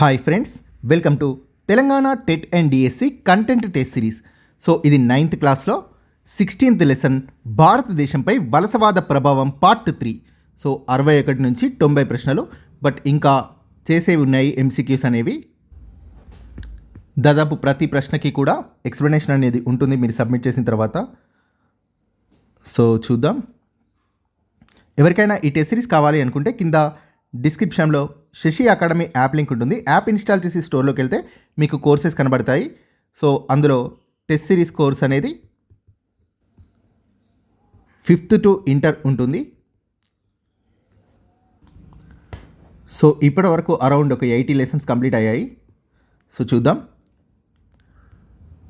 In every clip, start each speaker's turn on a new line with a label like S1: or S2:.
S1: Hi friends welcome to Telangana TET and DSC content test series so ఇది ninth క్లాస్లో sixteenth lesson భారతదేశంపై వలసవాద ప్రభావం పార్ట్ త్రీ సో అరవై ఒకటి నుంచి తొంభై ప్రశ్నలు బట్ ఇంకా చేసేవి ఉన్నాయి ఎంసీక్యూస్ అనేవి. దాదాపు ప్రతి ప్రశ్నకి కూడా ఎక్స్ప్లెనేషన్ అనేది ఉంటుంది మీరు సబ్మిట్ చేసిన తర్వాత. సో చూద్దాం. ఎవరికైనా ఈ టెస్ట్ సిరీస్ కావాలి అనుకుంటే కింద డిస్క్రిప్షన్లో శశి అకాడమీ యాప్ లింక్ ఉంటుంది. యాప్ ఇన్స్టాల్ చేసి స్టోర్లోకి వెళ్తే మీకు కోర్సెస్ కనబడతాయి. సో అందులో టెస్ట్ సిరీస్ కోర్స్ అనేది ఫిఫ్త్ టు ఇంటర్ ఉంటుంది. సో ఇప్పటి వరకు అరౌండ్ ఒక ఎయిటీ లెసన్స్ కంప్లీట్ అయ్యాయి. సో చూద్దాం.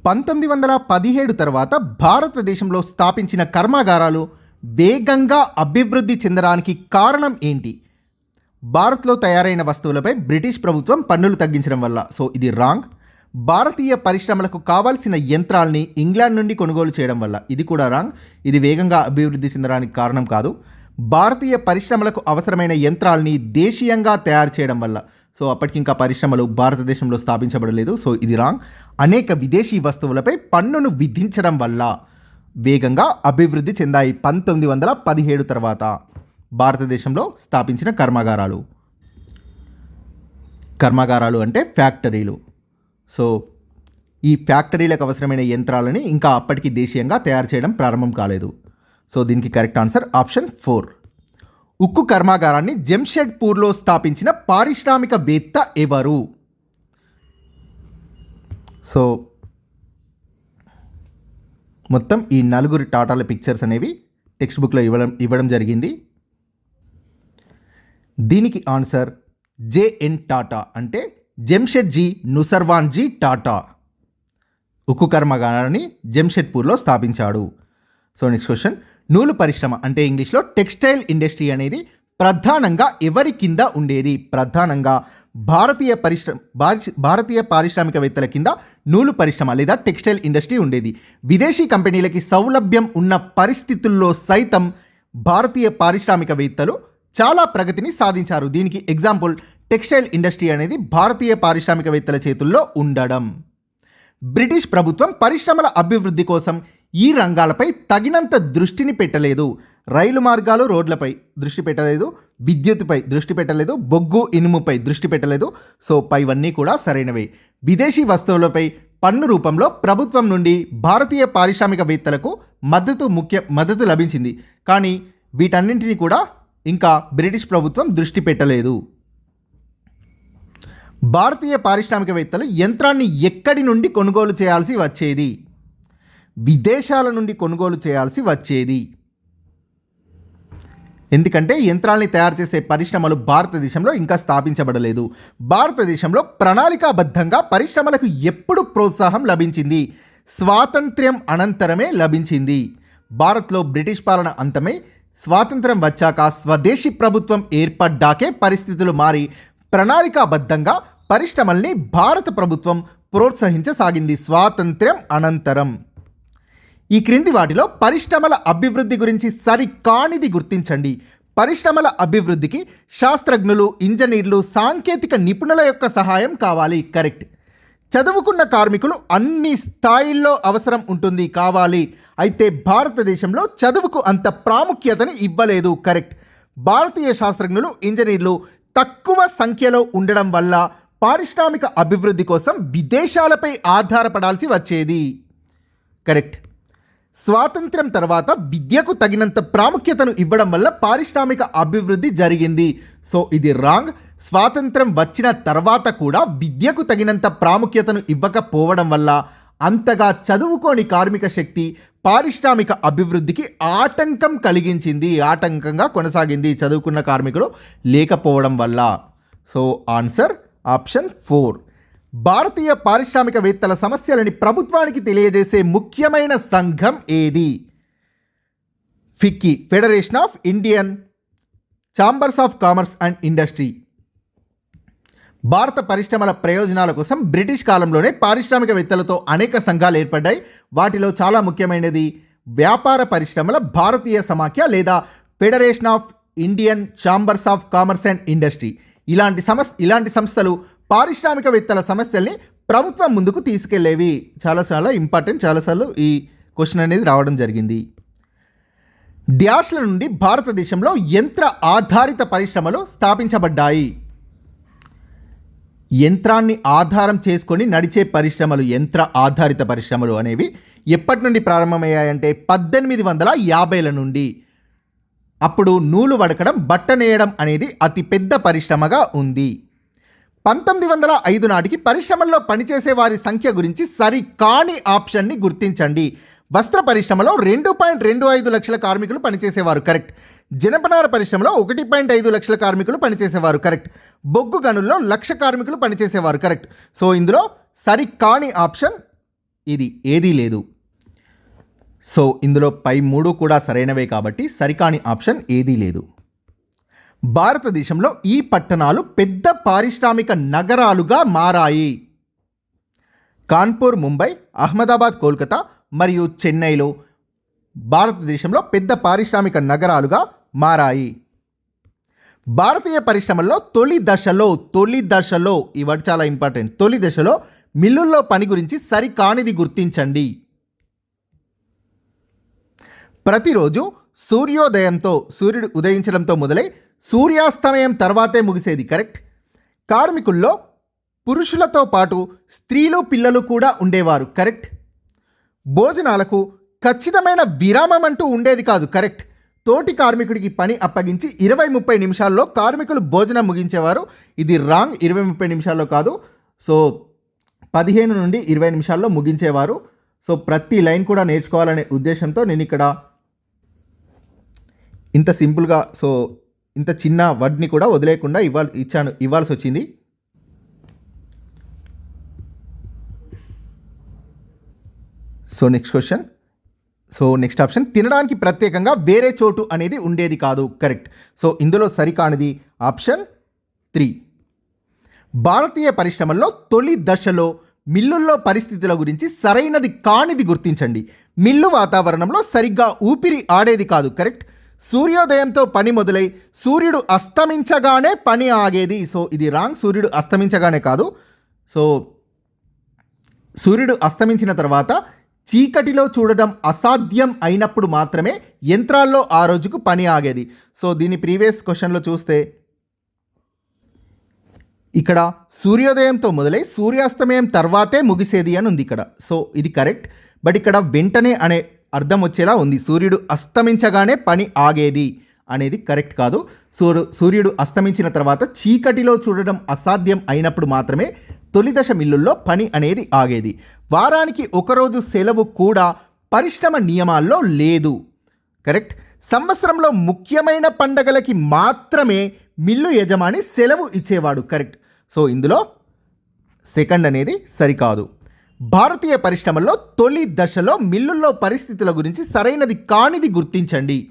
S1: పంతొమ్మిది వందల పదిహేడు తర్వాత భారతదేశంలో స్థాపించిన కర్మాగారాలు వేగంగా అభివృద్ధి చెందడానికి కారణం ఏంటి? భారత్లో తయారైన వస్తువులపై బ్రిటిష్ ప్రభుత్వం పన్నులు తగ్గించడం వల్ల. సో ఇది రాంగ్. భారతీయ పరిశ్రమలకు కావాల్సిన యంత్రాల్ని ఇంగ్లాండ్ నుండి కొనుగోలు చేయడం వల్ల. ఇది కూడా రాంగ్. ఇది వేగంగా అభివృద్ధి చెందడానికి కారణం కాదు. భారతీయ పరిశ్రమలకు అవసరమైన యంత్రాల్ని దేశీయంగా తయారు చేయడం వల్ల. సో అప్పటికి ఇంకా పరిశ్రమలు భారతదేశంలో స్థాపించబడలేదు. సో ఇది రాంగ్. అనేక విదేశీ వస్తువులపై పన్నును విధించడం వల్ల వేగంగా అభివృద్ధి చెందాయి పంతొమ్మిది వందల పదిహేడు తర్వాత. భారతదేశంలో స్థాపించిన కర్మాగారాలు. కర్మాగారాలు అంటే ఫ్యాక్టరీలు. సో ఈ ఫ్యాక్టరీలకు అవసరమైన యంత్రాలని ఇంకా అప్పటికి దేశీయంగా తయారు చేయడం ప్రారంభం కాలేదు. సో దీనికి కరెక్ట్ ఆన్సర్ ఆప్షన్ ఫోర్. ఉక్కు కర్మాగారాన్ని జంషెడ్పూర్లో స్థాపించిన పారిశ్రామికవేత్త ఎవరు? సో మొత్తం ఈ నలుగురు టాటాల పిక్చర్స్ అనేవి టెక్స్ట్ బుక్లో ఇవ్వడం ఇవ్వడం జరిగింది. దీనికి ఆన్సర్ జేఎన్ టాటా అంటే జంషెడ్జీ నుసర్వాన్జీ టాటా. ఉక్కు కర్మాగారాన్ని జంషెడ్పూర్లో స్థాపించాడు. సో నెక్స్ట్ క్వశ్చన్ నూలు పరిశ్రమ అంటే ఇంగ్లీష్లో టెక్స్టైల్ ఇండస్ట్రీ అనేది ప్రధానంగా ఎవరి కింద ఉండేది? ప్రధానంగా భారతీయ పరిశ్రమ భారతీయ పారిశ్రామికవేత్తల కింద నూలు పరిశ్రమ లేదా టెక్స్టైల్ ఇండస్ట్రీ ఉండేది. విదేశీ కంపెనీలకి సౌలభ్యం ఉన్న పరిస్థితుల్లో సైతం భారతీయ పారిశ్రామికవేత్తలు చాలా ప్రగతిని సాధించారు. దీనికి ఎగ్జాంపుల్ టెక్స్టైల్ ఇండస్ట్రీ అనేది భారతీయ పారిశ్రామికవేత్తల చేతుల్లో ఉండడం. బ్రిటిష్ ప్రభుత్వం పరిశ్రమల అభివృద్ధి కోసం ఈ రంగాలపై తగినంత దృష్టిని పెట్టలేదు. రైలు మార్గాలు రోడ్లపై దృష్టి పెట్టలేదు విద్యుత్తుపై దృష్టి పెట్టలేదు బొగ్గు ఇనుముపై దృష్టి పెట్టలేదు. సో పైవన్నీ కూడా సరైనవే. విదేశీ వస్తువులపై పన్ను రూపంలో ప్రభుత్వం నుండి భారతీయ పారిశ్రామికవేత్తలకు మద్దతు ముఖ్య మద్దతు లభించింది. కానీ వీటన్నింటినీ కూడా ఇంకా బ్రిటిష్ ప్రభుత్వం దృష్టి పెట్టలేదు. భారతీయ పారిశ్రామికవేత్తలు యంత్రాన్ని ఎక్కడి నుండి కొనుగోలు చేయాల్సి వచ్చేది? విదేశాల నుండి కొనుగోలు చేయాల్సి వచ్చేది? ఎందుకంటే యంత్రాల్ని తయారు చేసే పరిశ్రమలు భారతదేశంలో ఇంకా స్థాపించబడలేదు. భారతదేశంలో ప్రణాళికాబద్ధంగా పరిశ్రమలకు ఎప్పుడు ప్రోత్సాహం లభించింది? స్వాతంత్ర్యం అనంతరమే లభించింది. భారత్లో బ్రిటిష్ పాలన అంతమై స్వాతంత్ర్యం వచ్చాక స్వదేశీ ప్రభుత్వం ఏర్పడ్డాకే పరిస్థితులు మారి ప్రణాళికాబద్ధంగా పరిశ్రమల్ని భారత ప్రభుత్వం ప్రోత్సహించసాగింది స్వాతంత్ర్యం అనంతరం. ఈ క్రింది వాటిలో పరిశ్రమల అభివృద్ధి గురించి సరికానిది గుర్తించండి. పరిశ్రమల అభివృద్ధికి శాస్త్రజ్ఞులు ఇంజనీర్లు సాంకేతిక నిపుణుల యొక్క సహాయం కావాలి. కరెక్ట్. చదువుకున్న కార్మికులు అన్ని స్థాయిల్లో అవసరం ఉంటుంది. కావాలి. అయితే భారతదేశంలో చదువుకు అంత ప్రాముఖ్యతని ఇవ్వలేదు. కరెక్ట్. భారతీయ శాస్త్రజ్ఞులు ఇంజనీర్లు తక్కువ సంఖ్యలో ఉండడం వల్ల పారిశ్రామిక అభివృద్ధి కోసం విదేశాలపై ఆధారపడాల్సి వచ్చేది. కరెక్ట్. స్వాతంత్ర్యం తర్వాత విద్యకు తగినంత ప్రాముఖ్యతను ఇవ్వడం వల్ల పారిశ్రామిక అభివృద్ధి జరిగింది. సో ఇది రాంగ్. స్వాతంత్రం వచ్చిన తర్వాత కూడా విద్యకు తగినంత ప్రాముఖ్యతను ఇవ్వకపోవడం వల్ల అంతగా చదువుకోని కార్మిక శక్తి పారిశ్రామిక అభివృద్ధికి ఆటంకం కలిగించింది ఆటంకంగా కొనసాగింది చదువుకున్న కార్మికులు లేకపోవడం వల్ల. So answer option four. భారతీయ పారిశ్రామికవేత్తల సమస్యలని ప్రభుత్వానికి తెలియజేసే ముఖ్యమైన సంఘం ఏది? FICCI federation of Indian chambers of commerce and industry. భారత పరిశ్రమల ప్రయోజనాల కోసం బ్రిటిష్ కాలంలోనే పారిశ్రామికవేత్తలతో అనేక సంఘాలు ఏర్పడ్డాయి. వాటిలో చాలా ముఖ్యమైనది వ్యాపార పరిశ్రమల భారతీయ సమాఖ్య లేదా federation of Indian chambers of commerce and industry ఇలాంటి సమస్ ఇలాంటి సంస్థలు పారిశ్రామికవేత్తల సమస్యల్ని ప్రభుత్వం ముందుకు తీసుకెళ్ళేవి. చాలా చాలా ఇంపార్టెంట్ చాలాసార్లు ఈ క్వశ్చన్ అనేది రావడం జరిగింది. డ్యాష్ల నుండి భారతదేశంలో యంత్ర ఆధారిత పరిశ్రమలు స్థాపించబడ్డాయి. యంత్రాన్ని ఆధారం చేసుకొని నడిచే పరిశ్రమలు యంత్ర ఆధారిత పరిశ్రమలు అనేవి ఎప్పటి నుండి ప్రారంభమయ్యాయంటే పద్దెనిమిది వందల యాభైల నుండి. అప్పుడు నూలు వడకడం బట్ట నేయడం అనేది అతిపెద్ద పరిశ్రమగా ఉంది. పంతొమ్మిది వందల ఐదు నాటికి పరిశ్రమల్లో పనిచేసే వారి సంఖ్య గురించి సరి కాని ఆప్షన్ని గుర్తించండి. వస్త్ర పరిశ్రమలో రెండు పాయింట్ రెండు ఐదు లక్షల కార్మికులు పనిచేసేవారు కరెక్ట్. జనపనార పరిశ్రమలో ఒకటి పాయింట్ ఐదు లక్షల కార్మికులు పనిచేసేవారు కరెక్ట్. బొగ్గు గనుల్లో లక్ష కార్మికులు పనిచేసేవారు కరెక్ట్. సో ఇందులో సరి కాని ఆప్షన్ ఇది ఏదీ లేదు. సో ఇందులో పై మూడు కూడా సరైనవే కాబట్టి సరికాని ఆప్షన్ ఏదీ లేదు. భారతదేశంలో ఈ పట్టణాలు పెద్ద పారిశ్రామిక నగరాలుగా మారాయి. కాన్పూర్ ముంబై అహ్మదాబాద్ కోల్కతా మరియు చెన్నైలో భారతదేశంలో పెద్ద పారిశ్రామిక నగరాలుగా మారాయి. భారతీయ పరిశ్రమల్లో తొలి దశలో తొలి దశలో ఈ వర్డ్ చాలా ఇంపార్టెంట్ తొలి దశలో మిల్లుల్లో పని గురించి సరికానిది గుర్తించండి. ప్రతిరోజు సూర్యోదయంతో సూర్యుడు ఉదయించడంతో మొదలై సూర్యాస్తమయం తర్వాతే ముగిసేది కరెక్ట్? కార్మికుల్లో పురుషులతో పాటు స్త్రీలు పిల్లలు కూడా ఉండేవారు కరెక్ట్? భోజనాలకు ఖచ్చితమైన విరామం అంటూ ఉండేది కాదు కరెక్ట్? తోటి కార్మికుడికి పని అప్పగించి ఇరవై ముప్పై నిమిషాల్లో కార్మికులు భోజనం ముగించేవారు. ఇది రాంగ్ ఇరవై ముప్పై నిమిషాల్లో కాదు. సో పదిహేను నుండి ఇరవై నిమిషాల్లో ముగించేవారు. సో ప్రతి లైన్ కూడా నేర్చుకోవాలనే ఉద్దేశంతో నేను ఇక్కడ ఇంత సింపుల్గా సో ఇంత చిన్న వర్డ్ని కూడా వదిలేయకుండా ఇవ్వాలి ఇచ్చాను ఇవ్వాల్సి వచ్చింది. So next question. So next option తినడానికి ప్రత్యేకంగా వేరే చోటు అనేది ఉండేది కాదు. కరెక్ట్ సో ఇందులో సరికానిది ఆప్షన్ త్రీ. భారతీయ పరిశ్రమల్లో తొలి దశలో మిల్లుల్లో పరిస్థితుల గురించి సరైనది కానిది గుర్తించండి. మిల్లు వాతావరణంలో సరిగ్గా ఊపిరి ఆడేది కాదు. కరెక్ట్ సూర్యోదయంతో పని మొదలై సూర్యుడు అస్తమించగానే పని ఆగేది. సో ఇది రాంగ్. సూర్యుడు అస్తమించగానే కాదు. సో సూర్యుడు అస్తమించిన తర్వాత చీకటిలో చూడడం అసాధ్యం అయినప్పుడు మాత్రమే యంత్రాల్లో ఆ రోజుకు పని ఆగేది. సో దీని ప్రీవియస్ క్వశ్చన్లో చూస్తే ఇక్కడ సూర్యోదయంతో మొదలై సూర్యాస్తమయం తర్వాతే ముగిసేది అని ఉంది ఇక్కడ. సో ఇది కరెక్ట్. బట్ ఇక్కడ వెంటనే అనే అర్థం వచ్చేలా ఉంది. సూర్యుడు అస్తమించగానే పని ఆగేది. అనేది కరెక్ట్ కాదు. సూర్యు సూర్యుడు అస్తమించిన తర్వాత చీకటిలో చూడడం అసాధ్యం అయినప్పుడు మాత్రమే తొలి దశ మిల్లుల్లో పని అనేది ఆగేది. వారానికి ఒకరోజు సెలవు కూడా పరిశ్రమ నియమాల్లో లేదు. కరెక్ట్? సంవత్సరంలో ముఖ్యమైన పండగలకి మాత్రమే మిల్లు యజమాని సెలవు ఇచ్చేవాడు. కరెక్ట్? సో ఇందులో సెకండ్ అనేది సరికాదు. భారతీయ పరిశ్రమల్లో తొలి దశలో మిల్లుల్లో పరిస్థితుల గురించి సరైనది కానిది గుర్తించండి.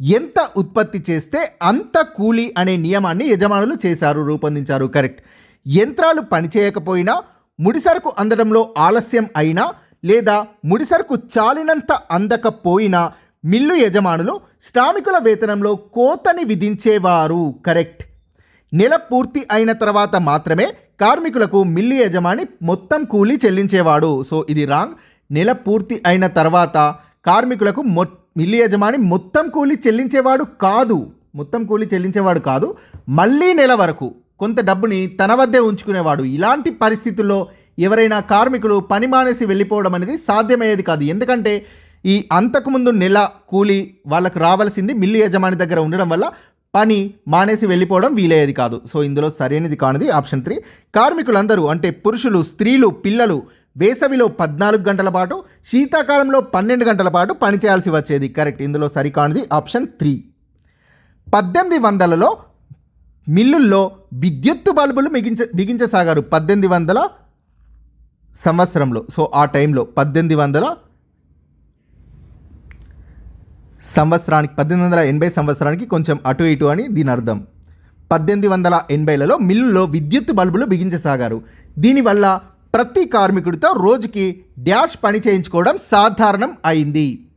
S1: ఎంత ఉత్పత్తి చేస్తే అంత కూలీ అనే నియమాన్ని యజమానులు చేశారు రూపొందించారు. కరెక్ట్. యంత్రాలు పనిచేయకపోయినా ముడిసరుకు అందడంలో ఆలస్యం అయినా లేదా ముడిసరుకు చాలినంత అందకపోయినా మిల్లు యజమానులు శ్రామికుల వేతనంలో కోతని విధించేవారు. కరెక్ట్. నెల పూర్తి అయిన తర్వాత మాత్రమే కార్మికులకు మిల్లు యజమాని మొత్తం కూలీ చెల్లించేవాడు. సో ఇది రాంగ్. నెల పూర్తి అయిన తర్వాత కార్మికులకు మొ మిల్లి యజమాని మొత్తం కూలీ చెల్లించేవాడు కాదు. మొత్తం కూలీ చెల్లించేవాడు కాదు. మళ్ళీ నెల వరకు కొంత డబ్బుని తన వద్దే ఉంచుకునేవాడు. ఇలాంటి పరిస్థితుల్లో ఎవరైనా కార్మికులు పని మానేసి వెళ్ళిపోవడం అనేది సాధ్యమయ్యేది కాదు. ఎందుకంటే ఈ అంతకుముందు నెల కూలీ వాళ్ళకు రావాల్సింది మిల్లు యజమాని దగ్గర ఉండడం వల్ల పని మానేసి వెళ్ళిపోవడం వీలయ్యేది కాదు. సో ఇందులో సరైనది కానిది ఆప్షన్ త్రీ. కార్మికులందరూ అంటే పురుషులు స్త్రీలు పిల్లలు వేసవిలో పద్నాలుగు గంటల పాటు శీతాకాలంలో పన్నెండు గంటల పాటు పనిచేయాల్సి వచ్చేది. కరెక్ట్ ఇందులో సరికానిది ఆప్షన్ త్రీ పద్దెనిమిది వందలలో మిల్లుల్లో విద్యుత్తు బల్బులు మిగించ బిగించసాగారు. పద్దెనిమిది వందల సంవత్సరంలో. సో ఆ టైంలో పద్దెనిమిది వందల సంవత్సరానికి పద్దెనిమిది వందల ఎనభై సంవత్సరానికి కొంచెం అటు ఇటు అని దీని అర్థం. పద్దెనిమిది వందల ఎనభైలలో మిల్లులో విద్యుత్ బల్బులు బిగించసాగారు. దీనివల్ల ప్రతి కార్మికుడితో రోజుకి డ్యాష్ పని చేయించుకోవడం సాధారణం అయింది.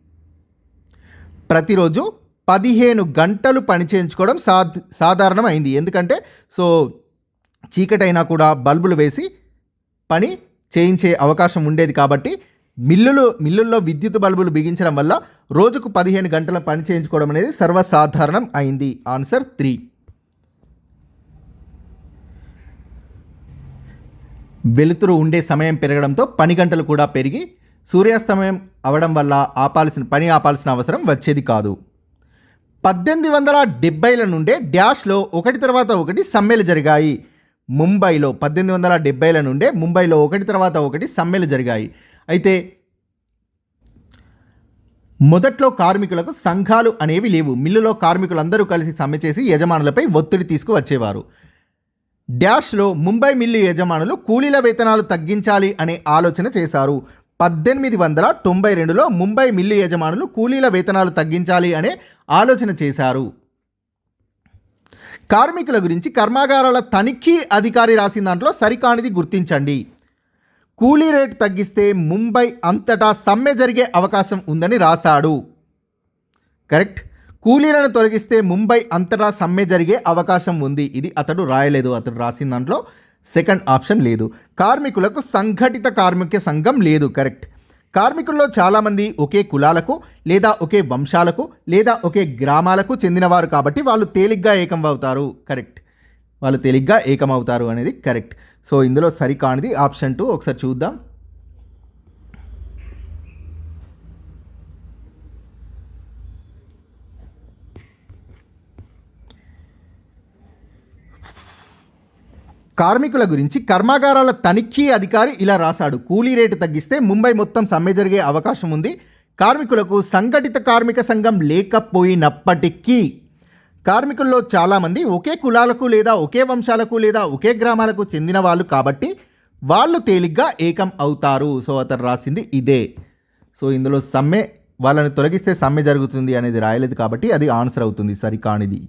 S1: ప్రతిరోజు పదిహేను గంటలు పని చేయించుకోవడం సా సాధారణం అయింది. ఎందుకంటే సో చీకటైనా కూడా బల్బులు వేసి పని చేయించే అవకాశం ఉండేది కాబట్టి మిల్లులు మిల్లుల్లో విద్యుత్ బల్బులు బిగించడం వల్ల రోజుకు పదిహేను గంటల పని చేయించుకోవడం అనేది సర్వసాధారణం అయింది. Answer three. వెలుతురు ఉండే సమయం పెరగడంతో పని గంటలు కూడా పెరిగి సూర్యాస్తమయం అవడం వల్ల ఆపాల్సిన పని ఆపాల్సిన అవసరం వచ్చేది కాదు. పద్దెనిమిది వందల డెబ్బైల నుండే డ్యాష్లో ఒకటి తర్వాత ఒకటి సమ్మెలు జరిగాయి. ముంబైలో పద్దెనిమిది వందల డెబ్బైల నుండే ముంబైలో ఒకటి తర్వాత ఒకటి సమ్మెలు జరిగాయి. అయితే మొదట్లో కార్మికులకు సంఘాలు అనేవి లేవు. మిల్లులో కార్మికులందరూ కలిసి సమ్మె చేసి యజమానులపై ఒత్తిడి తీసుకువచ్చేవారు. డ్యాష్లో ముంబై మిల్లు యజమానులు కూలీల వేతనాలు తగ్గించాలి అనే ఆలోచన చేశారు. పద్దెనిమిది వందల తొంభై రెండులో ముంబై మిల్లు యజమానులు కూలీల వేతనాలు తగ్గించాలి అనే ఆలోచన చేశారు. కార్మికుల గురించి కర్మాగారాల తనిఖీ అధికారి రాసిన దాంట్లో సరికానిది గుర్తించండి. కూలీ రేటు తగ్గిస్తే ముంబై అంతటా సమ్మె జరిగే అవకాశం ఉందని రాశాడు. కరెక్ట్? కూలీలను తొలగిస్తే ముంబై అంతటా సమ్మె జరిగే అవకాశం ఉంది. ఇది అతడు రాయలేదు. అతడు రాసిన దాంట్లో సెకండ్ ఆప్షన్ లేదు. కార్మికులకు సంఘటిత కార్మిక సంఘం లేదు. కరెక్ట్. కార్మికుల్లో చాలామంది ఒకే కులాలకు లేదా ఒకే వంశాలకు లేదా ఒకే గ్రామాలకు చెందినవారు కాబట్టి వాళ్ళు తేలిగ్గా ఏకం అవుతారు కరెక్ట్. వాళ్ళు తేలిగ్గా ఏకమవుతారు అనేది కరెక్ట్. సో ఇందులో సరికానిది ఆప్షన్ టూ. ఒకసారి చూద్దాం. కార్మికుల గురించి కర్మాగారాల తనిఖీ అధికారి ఇలా రాశాడు. కూలీ రేటు తగ్గిస్తే ముంబై మొత్తం సమ్మె జరిగే అవకాశం ఉంది. కార్మికులకు సంఘటిత కార్మిక సంఘం లేకపోయినప్పటికీ కార్మికుల్లో చాలామంది ఒకే కులాలకు లేదా ఒకే వంశాలకు లేదా ఒకే గ్రామాలకు చెందిన వాళ్ళు కాబట్టి వాళ్ళు తేలిగ్గా ఏకం అవుతారు. సో అతను రాసింది ఇదే. సో ఇందులో సమ్మె వాళ్ళని తొలగిస్తే సమ్మె జరుగుతుంది అనేది రాయలేదు కాబట్టి అది ఆన్సర్ అవుతుంది. సరికానిది.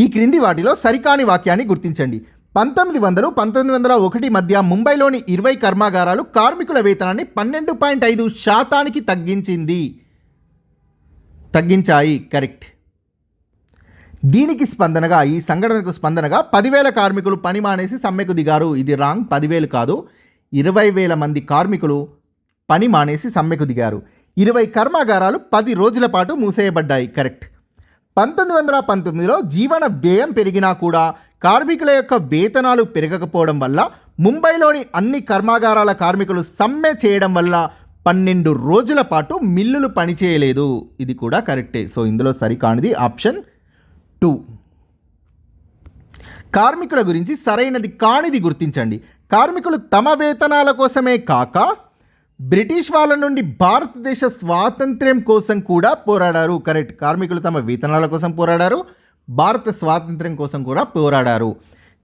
S1: ఈ క్రింది వాటిలో సరికాని వాక్యాన్ని గుర్తించండి. పంతొమ్మిది వందలు పంతొమ్మిది వందల ఒకటి మధ్య ముంబైలోని ఇరవై కర్మాగారాలు కార్మికుల వేతనాన్ని పన్నెండు పాయింట్ ఐదు శాతానికి తగ్గించింది. తగ్గించాయి కరెక్ట్. దీనికి స్పందనగా ఈ సంఘటనకు స్పందనగా పదివేల కార్మికులు పని మానేసి సమ్మెకు దిగారు. ఇది రాంగ్ పదివేలు కాదు. ఇరవై వేల మంది కార్మికులు పని మానేసి సమ్మెకు దిగారు. ఇరవై కర్మాగారాలు పది రోజుల పాటు మూసేయబడ్డాయి కరెక్ట్. పంతొమ్మిది వందల పంతొమ్మిదిలో జీవన వ్యయం పెరిగినా కూడా కార్మికుల యొక్క వేతనాలు పెరగకపోవడం వల్ల ముంబైలోని అన్ని కర్మాగారాల కార్మికులు సమ్మె చేయడం వల్ల పన్నెండు రోజుల పాటు మిల్లులు పనిచేయలేదు. ఇది కూడా కరెక్టే. సో ఇందులో సరికానిది ఆప్షన్ టూ. కార్మికుల గురించి సరైనది కానిది గుర్తించండి. కార్మికులు తమ వేతనాల కోసమే కాక బ్రిటిష్ వాళ్ళ నుండి భారతదేశ స్వాతంత్ర్యం కోసం కూడా పోరాడారు. కరెక్ట్. కార్మికులు తమ వేతనాల కోసం పోరాడారు. భారత స్వాతంత్ర్యం కోసం కూడా పోరాడారు.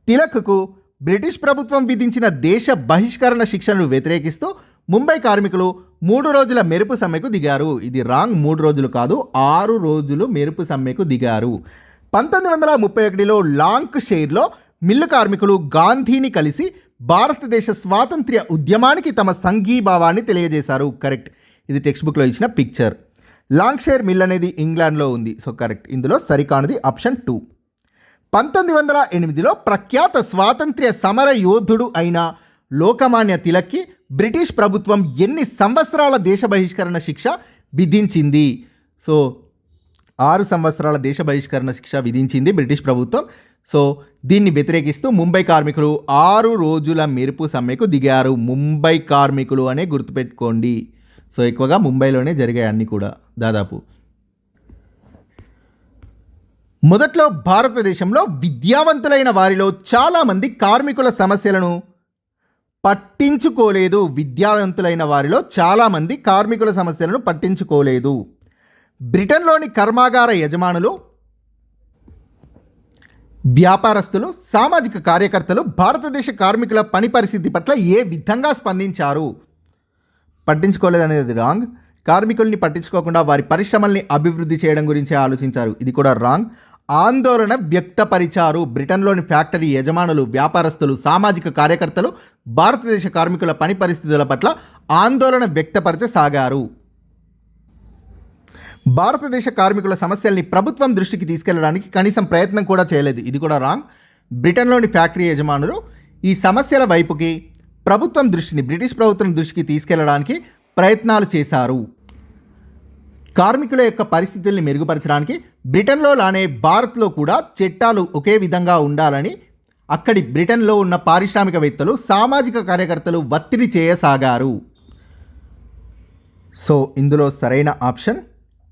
S1: తిలక్కు బ్రిటిష్ ప్రభుత్వం విధించిన దేశ బహిష్కరణ శిక్షను వ్యతిరేకిస్తూ ముంబై కార్మికులు మూడు రోజుల మెరుపు సమ్మెకు దిగారు. ఇది రాంగ్ మూడు రోజులు కాదు ఆరు రోజులు మెరుపు సమ్మెకు దిగారు. పంతొమ్మిది వందల ముప్పై ఒకటిలో లాంక్ షేర్లో మిల్లు కార్మికులు గాంధీని కలిసి భారతదేశ స్వాతంత్ర్య ఉద్యమానికి తమ సంఘీభావాన్ని తెలియజేశారు. కరెక్ట్. ఇది టెక్స్ట్ బుక్లో ఇచ్చిన పిక్చర్. లాంగ్షేర్ మిల్ అనేది ఇంగ్లాండ్లో ఉంది. So correct. ఇందులో సరికానది ఆప్షన్ టూ. పంతొమ్మిది వందల ఎనిమిదిలో ప్రఖ్యాత స్వాతంత్ర్య సమర యోధుడు అయిన లోకమాన్య తిలక్కి బ్రిటిష్ ప్రభుత్వం ఎన్ని సంవత్సరాల దేశ బహిష్కరణ శిక్ష విధించింది? సో ఆరు సంవత్సరాల దేశ బహిష్కరణ శిక్ష విధించింది బ్రిటిష్ ప్రభుత్వం. సో దీన్ని వ్యతిరేకిస్తూ ముంబై కార్మికులు ఆరు రోజుల మెరుపు సమ్మెకు దిగారు ముంబై కార్మికులు అనే గుర్తుపెట్టుకోండి. సో ఎక్కువగా ముంబైలోనే జరిగాయి అన్నీ కూడా దాదాపు. మొదట్లో భారతదేశంలో విద్యావంతులైన వారిలో చాలామంది కార్మికుల సమస్యలను పట్టించుకోలేదు. విద్యావంతులైన వారిలో చాలామంది కార్మికుల సమస్యలను పట్టించుకోలేదు. బ్రిటన్లోని కర్మాగార యజమానులు వ్యాపారస్తులు సామాజిక కార్యకర్తలు భారతదేశ కార్మికుల పని పరిస్థితి పట్ల ఏ విధంగా స్పందించారు? పట్టించుకోలేదనేది రాంగ్. కార్మికుల్ని పట్టించుకోకుండా వారి పరిశ్రమల్ని అభివృద్ధి చేయడం గురించి ఆలోచించారు. ఇది కూడా రాంగ్. ఆందోళన వ్యక్తపరిచారు. బ్రిటన్లోని ఫ్యాక్టరీ యజమానులు వ్యాపారస్తులు సామాజిక కార్యకర్తలు భారతదేశ కార్మికుల పని పరిస్థితుల పట్ల ఆందోళన వ్యక్తపరచసాగారు. భారతదేశ కార్మికుల సమస్యల్ని ప్రభుత్వం దృష్టికి తీసుకెళ్ళడానికి కనీసం ప్రయత్నం కూడా చేయలేదు. ఇది కూడా రాంగ్. బ్రిటన్లోని ఫ్యాక్టరీ యజమానులు ఈ సమస్యల వైపుకి ప్రభుత్వం దృష్టిని బ్రిటిష్ ప్రభుత్వం దృష్టికి తీసుకెళ్ళడానికి ప్రయత్నాలు చేశారు. కార్మికుల యొక్క పరిస్థితుల్ని మెరుగుపరచడానికి బ్రిటన్లో లానే భారత్లో కూడా చట్టాలు ఒకే విధంగా ఉండాలని అక్కడి బ్రిటన్లో ఉన్న పారిశ్రామికవేత్తలు సామాజిక కార్యకర్తలు ఒత్తిడి చేయసాగారు. సో ఇందులో సరైన ఆప్షన్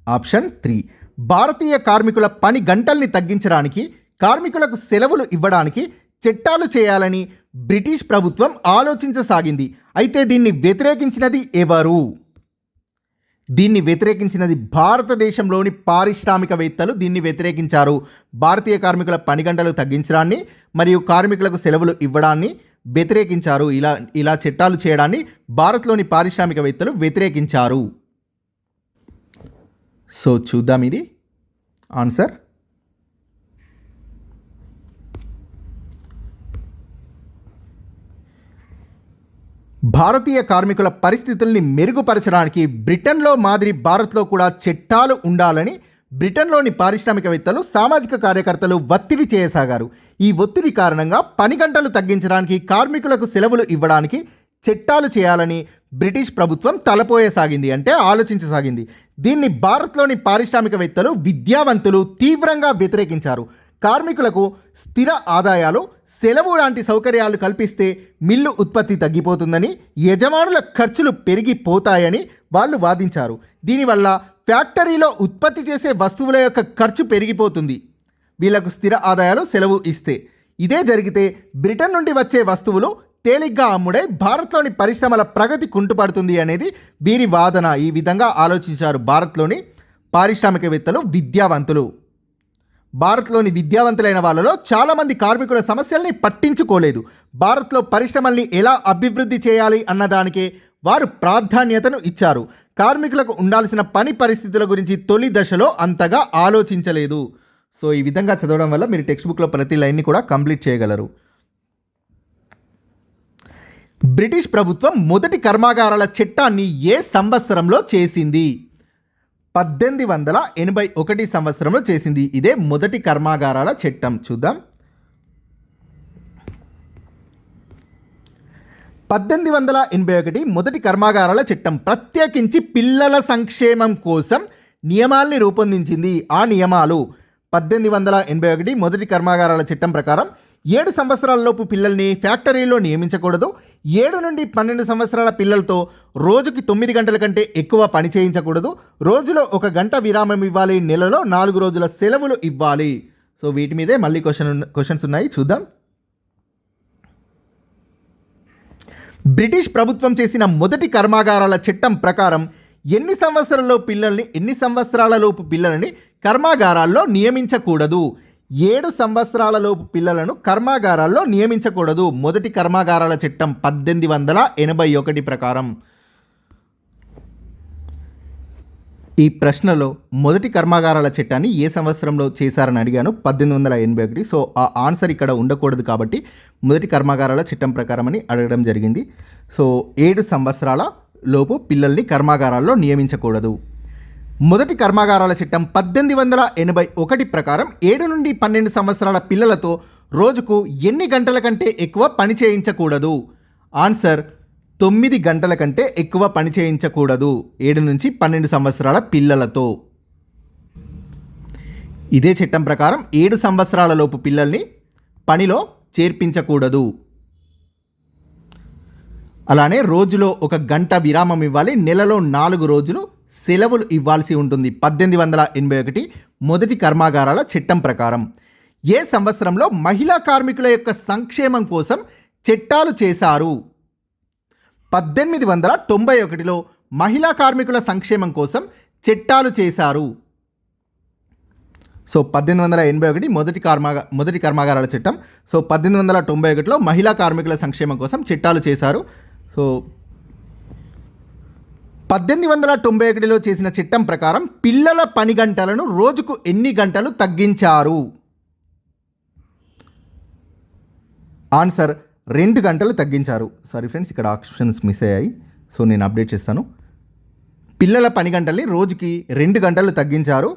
S1: ఆప్షన్ త్రీ. భారతీయ కార్మికుల పని గంటల్ని తగ్గించడానికి కార్మికులకు సెలవులు ఇవ్వడానికి చట్టాలు చేయాలని బ్రిటిష్ ప్రభుత్వం ఆలోచించసాగింది. అయితే దీన్ని వ్యతిరేకించినది ఎవరు? దీన్ని వ్యతిరేకించినది భారతదేశంలోని పారిశ్రామికవేత్తలు దీన్ని వ్యతిరేకించారు. భారతీయ కార్మికుల పని గంటలు తగ్గించడాన్ని మరియు కార్మికులకు సెలవులు ఇవ్వడాన్ని వ్యతిరేకించారు. ఇలా ఇలా చట్టాలు చేయడాన్ని భారత్లోని పారిశ్రామికవేత్తలు వ్యతిరేకించారు. సో చూద్దాం ఇది. ఆన్సర్ భారతీయ కార్మికుల పరిస్థితుల్ని మెరుగుపరచడానికి బ్రిటన్లో మాదిరి భారత్లో కూడా చట్టాలు ఉండాలని బ్రిటన్లోని పారిశ్రామికవేత్తలు సామాజిక కార్యకర్తలు ఒత్తిడి చేయసాగారు. ఈ ఒత్తిడి కారణంగా పని గంటలు తగ్గించడానికి కార్మికులకు సెలవులు ఇవ్వడానికి చట్టాలు చేయాలని బ్రిటిష్ ప్రభుత్వం తలపోయసాగింది అంటే ఆలోచించసాగింది. దీన్ని భారత్లోని పారిశ్రామికవేత్తలు విద్యావంతులు తీవ్రంగా వ్యతిరేకించారు. కార్మికులకు స్థిర ఆదాయాలు సెలవు లాంటి సౌకర్యాలు కల్పిస్తే మిల్లు ఉత్పత్తి తగ్గిపోతుందని యజమానుల ఖర్చులు పెరిగిపోతాయని వాళ్ళు వాదించారు. దీనివల్ల ఫ్యాక్టరీలో ఉత్పత్తి చేసే వస్తువుల యొక్క ఖర్చు పెరిగిపోతుంది. వీళ్ళకు స్థిర ఆదాయాలు సెలవు ఇస్తే. ఇదే జరిగితే బ్రిటన్ నుండి వచ్చే వస్తువులు తేలిగ్గా అమ్ముడై భారత్లోని పరిశ్రమల ప్రగతి కుంటుపడుతుంది అనేది వీరి వాదన. ఈ విధంగా ఆలోచించారు భారత్లోని పారిశ్రామికవేత్తలు విద్యావంతులు. భారత్లోని విద్యావంతులైన వాళ్ళలో చాలామంది కార్మికుల సమస్యల్ని పట్టించుకోలేదు. భారత్లో పరిశ్రమల్ని ఎలా అభివృద్ధి చేయాలి అన్నదానికే వారు ప్రాధాన్యతను ఇచ్చారు. కార్మికులకు ఉండాల్సిన పని పరిస్థితుల గురించి తొలి దశలో అంతగా ఆలోచించలేదు. సో ఈ విధంగా చదవడం వల్ల మీరు టెక్స్ట్ బుక్లో ప్రతి లైన్ని కూడా కంప్లీట్ చేయగలరు. బ్రిటిష్ ప్రభుత్వం మొదటి కర్మాగారాల చట్టాన్ని ఏ సంవత్సరంలో చేసింది? పద్దెనిమిది వందల ఎనభై ఒకటి సంవత్సరంలో చేసింది. ఇదే మొదటి కర్మాగారాల చట్టం. చూద్దాం. పద్దెనిమిది వందల ఎనభై ఒకటి మొదటి కర్మాగారాల చట్టం ప్రత్యేకించి పిల్లల సంక్షేమం కోసం నియమాల్ని రూపొందించింది. ఆ నియమాలు పద్దెనిమిది వందల ఎనభై ఒకటి మొదటి కర్మాగారాల చట్టం ప్రకారం ఏడు సంవత్సరాలలోపు పిల్లల్ని ఫ్యాక్టరీలో నియమించకూడదు. ఏడు నుండి పన్నెండు సంవత్సరాల పిల్లలతో రోజుకి తొమ్మిది గంటల కంటే ఎక్కువ పని చేయించకూడదు. రోజులో ఒక గంట విరామం ఇవ్వాలి. నెలలో నాలుగు రోజుల సెలవులు ఇవ్వాలి. సో వీటి మీదే మళ్ళీ క్వశ్చన్ క్వశ్చన్స్ ఉన్నాయి. చూద్దాం. బ్రిటిష్ ప్రభుత్వం చేసిన మొదటి కర్మాగారాల చట్టం ప్రకారం ఎన్ని సంవత్సరాల్లో పిల్లల్ని ఎన్ని సంవత్సరాలలోపు పిల్లలని కర్మాగారాల్లో నియమించకూడదు? ఏడు సంవత్సరాలలోపు పిల్లలను కర్మాగారాల్లో నియమించకూడదు. మొదటి కర్మాగారాల చట్టం పద్దెనిమిది వందల ఎనభై ఒకటి ప్రకారం. ఈ ప్రశ్నలో మొదటి కర్మాగారాల చట్టాన్ని ఏ సంవత్సరంలో చేశారని అడిగాను. పద్దెనిమిది వందల ఎనభై ఒకటి. సో ఆ ఆన్సర్ ఇక్కడ ఉండకూడదు కాబట్టి మొదటి కర్మాగారాల చట్టం ప్రకారం అని అడగడం జరిగింది. సో ఏడు సంవత్సరాల లోపు పిల్లల్ని కర్మాగారాల్లో నియమించకూడదు. మొదటి కర్మాగారాల చట్టం పద్దెనిమిది వందల ఎనభై ఒకటి ప్రకారం ఏడు నుండి పన్నెండు సంవత్సరాల పిల్లలతో రోజుకు ఎన్ని గంటల కంటే ఎక్కువ పని చేయించకూడదు? ఆన్సర్ తొమ్మిది గంటల కంటే ఎక్కువ పని చేయించకూడదు. ఏడు నుంచి పన్నెండు సంవత్సరాల పిల్లలతో. ఇదే చట్టం ప్రకారం ఏడు సంవత్సరాలలోపు పిల్లల్ని పనిలో చేర్పించకూడదు. అలానే రోజులో ఒక గంట విరామం ఇవ్వాలి నెలలో నాలుగు రోజులు సెలవులు ఇవ్వాల్సి ఉంటుంది. పద్దెనిమిది వందల ఎనభై ఒకటి మొదటి కర్మాగారాల చట్టం ప్రకారం. ఏ సంవత్సరంలో మహిళా కార్మికుల యొక్క సంక్షేమం కోసం చట్టాలు చేశారు? పద్దెనిమిది వందల తొంభై ఒకటిలో మహిళా కార్మికుల సంక్షేమం కోసం చట్టాలు చేశారు. సో పద్దెనిమిది వందల ఎనభై ఒకటి మొదటి కర్మాగా మొదటి కర్మాగారాల చట్టం. సో పద్దెనిమిది వందల తొంభై ఒకటిలో మహిళా కార్మికుల సంక్షేమం కోసం చట్టాలు చేశారు. సో పద్దెనిమిది వందల తొంభై ఒకటిలో చేసిన చట్టం ప్రకారం పిల్లల పని గంటలను రోజుకు ఎన్ని గంటలు తగ్గించారు? ఆన్సర్ రెండు గంటలు తగ్గించారు. సారీ ఫ్రెండ్స్ ఇక్కడ ఆప్షన్స్ మిస్ అయ్యాయి. సో నేను అప్డేట్ చేస్తాను. పిల్లల పని గంటల్ని రోజుకి రెండు గంటలు తగ్గించారు.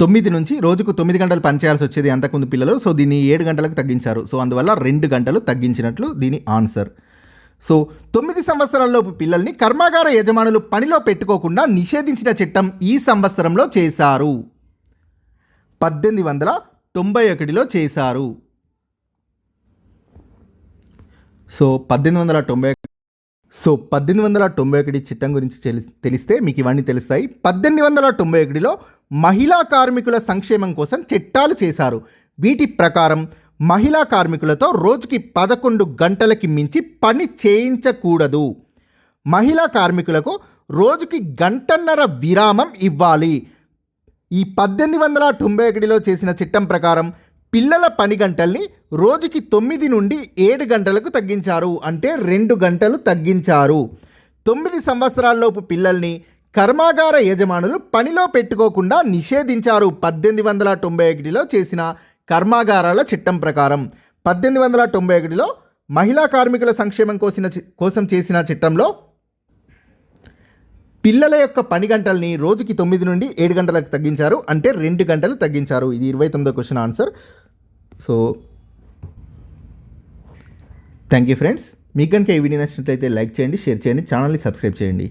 S1: తొమ్మిది నుంచి రోజుకు తొమ్మిది గంటలు పనిచేయాల్సి వచ్చేది అంతకుముందు పిల్లలు. సో దీన్ని ఏడు గంటలకు తగ్గించారు. సో అందువల్ల రెండు గంటలు తగ్గించినట్లు దీని ఆన్సర్ సో తొమ్మిది సంవత్సరాలలోపు పిల్లల్ని కర్మాగార యజమానులు పనిలో పెట్టుకోకుండా నిషేధించిన చట్టం ఈ సంవత్సరంలో చేశారు. పద్దెనిమిది వందల తొంభై ఒకటిలో చేశారు. సో పద్దెనిమిది వందల తొంభై సో పద్దెనిమిది వందల తొంభై ఒకటి చట్టం గురించి తెలి- తెలిస్తే మీకు ఇవన్నీ తెలుస్తాయి. పద్దెనిమిది వందల తొంభై ఒకటిలో మహిళా కార్మికుల సంక్షేమం కోసం చట్టాలు చేశారు. వీటి ప్రకారం మహిళా కార్మికులతో రోజుకి పదకొండు గంటలకి మించి పని చేయించకూడదు. మహిళా కార్మికులకు రోజుకి గంటన్నర విరామం ఇవ్వాలి. ఈ పద్దెనిమిది వందల తొంభై ఒకటిలో చేసిన చట్టం ప్రకారం పిల్లల పని గంటల్ని రోజుకి తొమ్మిది నుండి ఏడు గంటలకు తగ్గించారు అంటే రెండు గంటలు తగ్గించారు. తొమ్మిది సంవత్సరాల్లోపు పిల్లల్ని కర్మాగార యజమానులు పనిలో పెట్టుకోకుండా నిషేధించారు. పద్దెనిమిది వందల తొంభై ఒకటిలో చేసిన కర్మాగారాల చట్టం ప్రకారం పద్దెనిమిది వందల తొంభై ఒకటిలో మహిళా కార్మికుల సంక్షేమం కోసిన కోసం చేసిన చట్టంలో పిల్లల యొక్క పని గంటల్ని రోజుకి తొమ్మిది నుండి ఏడు గంటలకు తగ్గించారు అంటే రెండు గంటలు తగ్గించారు. ఇది ఇరవై తొమ్మిదో question answer. So thank you friends. మీకు కనుక ఈ వీడియో నచ్చినట్లయితే లైక్ చేయండి షేర్ చేయండి ఛానల్ని సబ్స్క్రైబ్ చేయండి.